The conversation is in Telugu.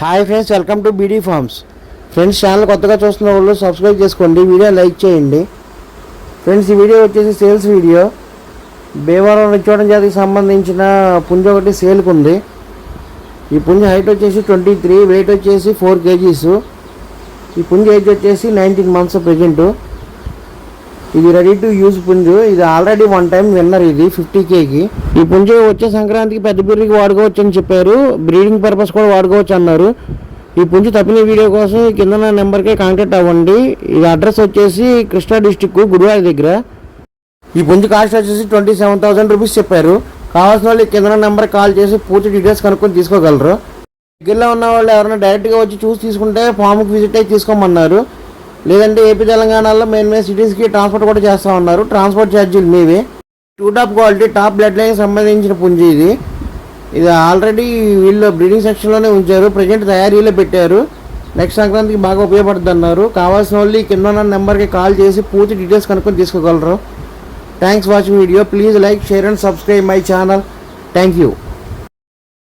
Hi friends welcome to BD farms. Friends channel కొత్తగా చూస్తున్న వాళ్ళు సబ్స్క్రైబ్ చేసుకోండి వీడియో లైక్ చేయండి. ఫ్రెండ్స్ ఈ వీడియో వచ్చేసి సేల్స్ వీడియో. భీమవరం నిచ్చోడం జాతికి సంబంధించిన పుంజ ఒకటి సేల్కి ఉంది. ఈ పుంజ హైట్ వచ్చేసి ట్వంటీ త్రీ వెయిట్ వచ్చేసి ఫోర్ కేజీస్. ఈ పుంజ ఏజ్ వచ్చేసి నైన్టీన్ మంత్స్ ప్రెజెంటు. ఇది రెడీ టు యూజ్ పుంజు. ఇది ఆల్రెడీ వన్ టైం విన్నర్ ఇది ఫిఫ్టీ కేకి ఈ పుంజు వచ్చే సంక్రాంతికి పెద్ద బిర్రికి వాడుకోవచ్చు అని చెప్పారు. బ్రీడింగ్ పర్పస్ కూడా వాడుకోవచ్చు అన్నారు. ఈ పుంజు తప్పిన వీడియో కోసం ఈ కింద నా నెంబర్కే కాంటాక్ట్ అవ్వండి. ఇది అడ్రస్ వచ్చేసి కృష్ణా డిస్టిక్ గుడివాడ దగ్గర. ఈ పుంజు కాస్ట్ వచ్చేసి ట్వంటీ సెవెన్ థౌసండ్ రూపీస్ చెప్పారు. కావాల్సిన వాళ్ళు కింద నెంబర్ కాల్ చేసి పూర్తి డీటెయిల్స్ కనుక్కొని తీసుకోగలరు. దగ్గరలో ఉన్న వాళ్ళు ఎవరైనా డైరెక్ట్గా వచ్చి చూసి తీసుకుంటే ఫామ్కి విజిట్ అయ్యి తీసుకోమన్నారు. లేదంటే ఏపీ తెలంగాణలో మెయిన్ మెయిన్ సిటీస్కి ట్రాన్స్పోర్ట్ కూడా చేస్తూ ఉన్నారు. ట్రాన్స్పోర్ట్ ఛార్జీలు మీవే. To top quality top blood line సంబంధించిన పుంజి ఇది. ఇది ఆల్రెడీ వీళ్ళు బ్రీడింగ్ సెక్షన్లోనే ఉంచారు. ప్రజెంట్ తయారీలో పెట్టారు. నెక్స్ట్ సంక్రాంతికి బాగా ఉపయోగపడుతుంది అన్నారు కావాల్సిన వాళ్ళు ఈ కింద ఉన్న నెంబర్కి కాల్ చేసి పూర్తి డీటెయిల్స్ కనుక్కొని తీసుకోగలరు. Thanks watching video please like share and subscribe my channel thank you